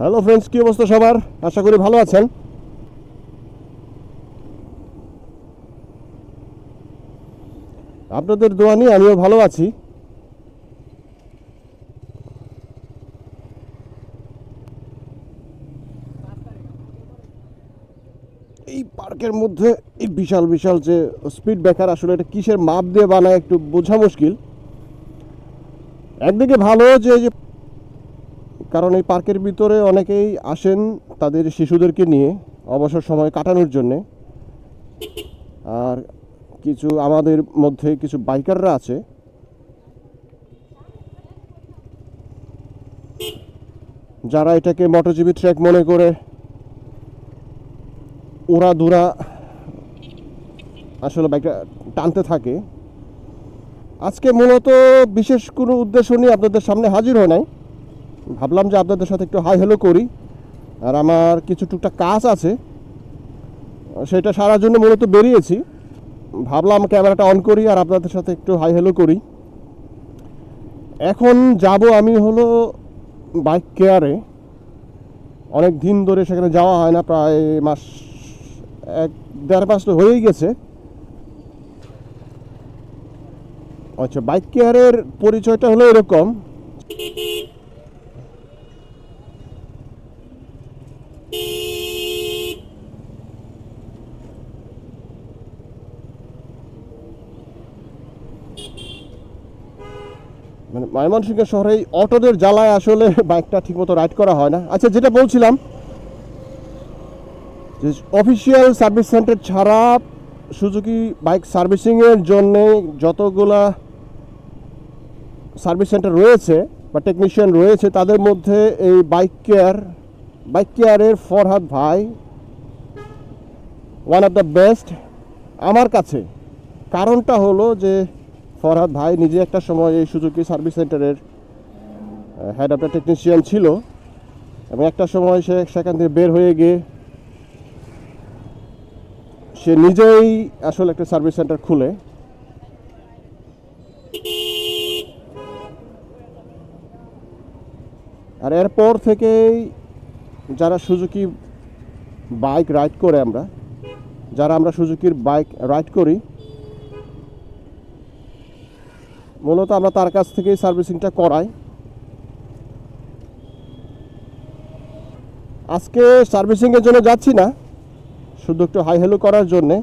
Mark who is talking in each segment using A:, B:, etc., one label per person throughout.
A: Hello friends কী অবস্থা সবার? আশা করি ভালো আছেন। আপনাদের দোয়া নিয়ে আমিও ভালো আছি। এই পার্কের মধ্যে এই বিশাল বিশাল যে স্পিড ব্রেকার আসলে এটা কিসের মাপ দিয়ে বানায় একটু বোঝা মুশকিল। একদিকে ভালো যে কারণ এই পার্কের ভিতরে অনেকেই আসেন তাদের শিশুদেরকে নিয়ে অবসর সময় কাটানোর জন্যে। আর কিছু আমাদের মধ্যে কিছু বাইকাররা আছে। যারা এটাকে মোটরজিবি ট্র্যাক মনে করে ওরা দুরা আসলে বাইকটা টানতে থাকে। আজকে মূলত বিশেষ কোনো উদ্দেশ্য নিয়ে আপনাদের সামনে হাজির হয় নাই। ভাবলাম যে আপনাদের সাথে একটু হাই হ্যালো করি। আর আমার কিছু টুকটাক কাজ আছে। সেটা সারার জন্য মূলত বেরিয়েছি। ভাবলাম ক্যামেরাটা অন করি আর আপনাদের সাথে একটু হাই হ্যালো করি। এখন যাব আমি হলো বাইক কেয়ারে অনেক দিন ধরে সেখানে যাওয়া হয় না, প্রায় মাস এক, দেড় মাস তো হয়েই গেছে। আচ্ছা বাইক কেয়ারের পরিচয়টা হলো এরকম। মানে ময়মনসিংহ শহরে এই অটোদের জ্বালায় আসলে বাইকটা ঠিকমতো রাইড করা হয় না। আচ্ছা যেটা বলছিলাম, যে অফিসিয়াল সার্ভিস সেন্টার ছাড়া সুজুকি বাইক সার্ভিসিংয়ের জন্য যতগুলা সার্ভিস সেন্টার রয়েছে বা টেকনিশিয়ান রয়েছে, তাদের মধ্যে এই বাইক কেয়ার বাইক কেয়ারের ফরহাদ ভাই ওয়ান অফ দ্য বেস্ট আমার কাছে। কারণটা হলো যে ফরহাদ ভাই নিজে একটা সময় এই সুজুকি সার্ভিস সেন্টারের হেড অফ টেকনিশিয়ান ছিল এবং একটা সময় সে সেখান থেকে বের হয়ে গিয়ে সে নিজেই আসলে একটা সার্ভিস সেন্টার খুলে। আর এরপর থেকেই যারা সুজুকি বাইক রাইড করে আমরা, যারা আমরা সুজুকির বাইক রাইড করি মূলত আমরা তার কাছ থেকেই সার্ভিসিংটা করাই। আজকে সার্ভিসিংয়ের জন্য যাচ্ছি না, শুধু একটু হাই হ্যালো করার জন্যে।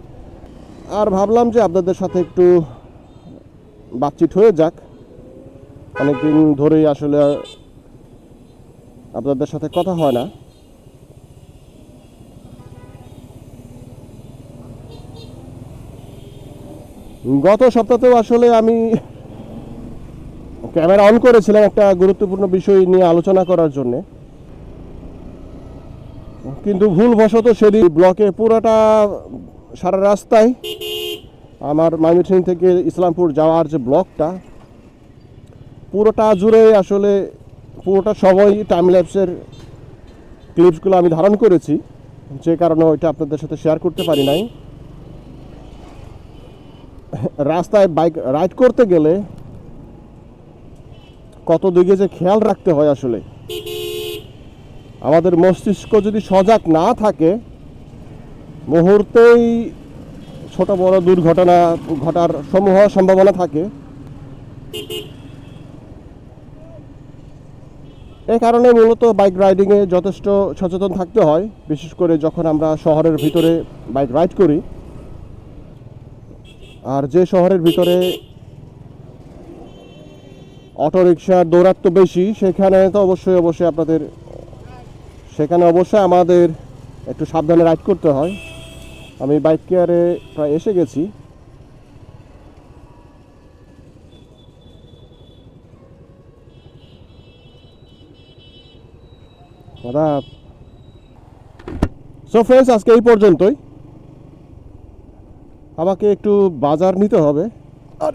A: আর ভাবলাম যে আপনাদের সাথে একটু বাতচিত হয়ে যাক। অনেকদিন ধরেই আসলে আপনাদের সাথে কথা হয় না। গত সপ্তাহেও আসলে আমি ক্যামেরা অন করেছিলাম একটা গুরুত্বপূর্ণ বিষয় নিয়ে আলোচনা করার জন্যে। কিন্তু ভুলবশত সেদিন ব্লকে পুরোটা সারা রাস্তায় আমার ময়মনসিংহ থেকে ইসলামপুর যাওয়ার যে ব্লকটা পুরোটা জুড়ে আসলে পুরোটা সময় টাইম ল্যাপসের ক্লিপসগুলো আমি ধারণ করেছি, যে কারণে ওইটা আপনাদের সাথে শেয়ার করতে পারি নাই। রাস্তায় বাইক রাইড করতে গেলে কত দিকে যে খেয়াল রাখতে হয় আসলে। আমাদের মস্তিষ্ক যদি সজাগ না থাকে, মুহূর্তেই ছোট বড় দুর্ঘটনা ঘটার সমূহ সম্ভাবনা থাকে। এই কারণে মূলত বাইক রাইডিংয়ে যথেষ্ট সচেতন থাকতে হয়, বিশেষ করে যখন আমরা শহরের ভিতরে বাইক রাইড করি। আর যে শহরের ভিতরে অটোরিকশার দৌরাত্ম বেশি, সেখানে তো অবশ্যই অবশ্যই আপনাদের, সেখানে অবশ্যই আমাদের একটু সাবধানে রাইড করতে হয়। আমি বাইক কেয়ারে প্রায় এসে গেছি। সো ফ্রেন্ডস আজকে এই পর্যন্তই। আমাকে একটু বাজার নিতে হবে। আর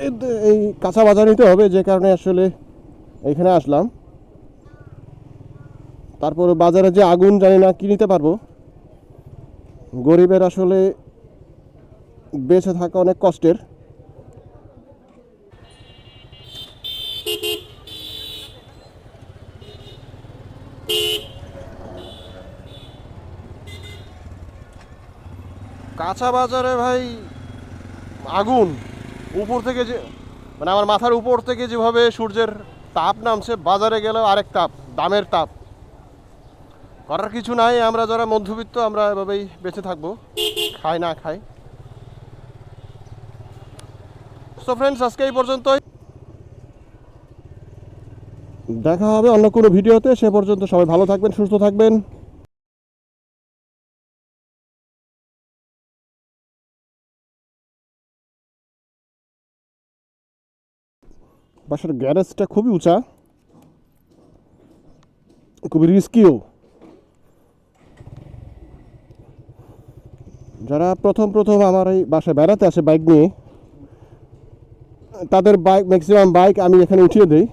A: এই কাঁচা বাজার নিতে হবে, যে কারণে আসলে এখানে আসলাম। তারপর বাজারে যে আগুন, জানি না কি নিতে পারব। গরিবের আসলে বেঁচে থাকা অনেক কষ্টের। কাঁচা বাজারে ভাই, আগুন। উপর থেকে যে মানে আমার মাথার উপর থেকে যেভাবে সূর্যের তাপ নামছে, বাজারে গেলেও আরেক তাপ, দামের তাপ। করার কিছু নাই, আমরা যারা মধ্যবিত্ত, আমরা এভাবেই বেঁচে থাকব। খাই না খাই। সো ফ্রেন্ডস আজকে এই পর্যন্তই। দেখা হবে অন্য কোনো ভিডিওতে। সে পর্যন্ত সবাই ভালো থাকবেন, সুস্থ থাকবেন। বাসার গ্যারেজটা খুবই উঁচা, খুবই রিস্কিও যারা প্রথম প্রথম আমার এই বাসায় বেড়াতে আসে বাইক নিয়ে, তাদের বাইক ম্যাক্সিমাম বাইক আমি এখানে উঠিয়ে দিই।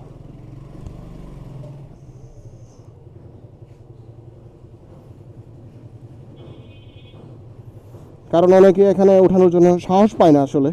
A: কারণ অনেকে এখানে ওঠানোর জন্য সাহস পায় না আসলে।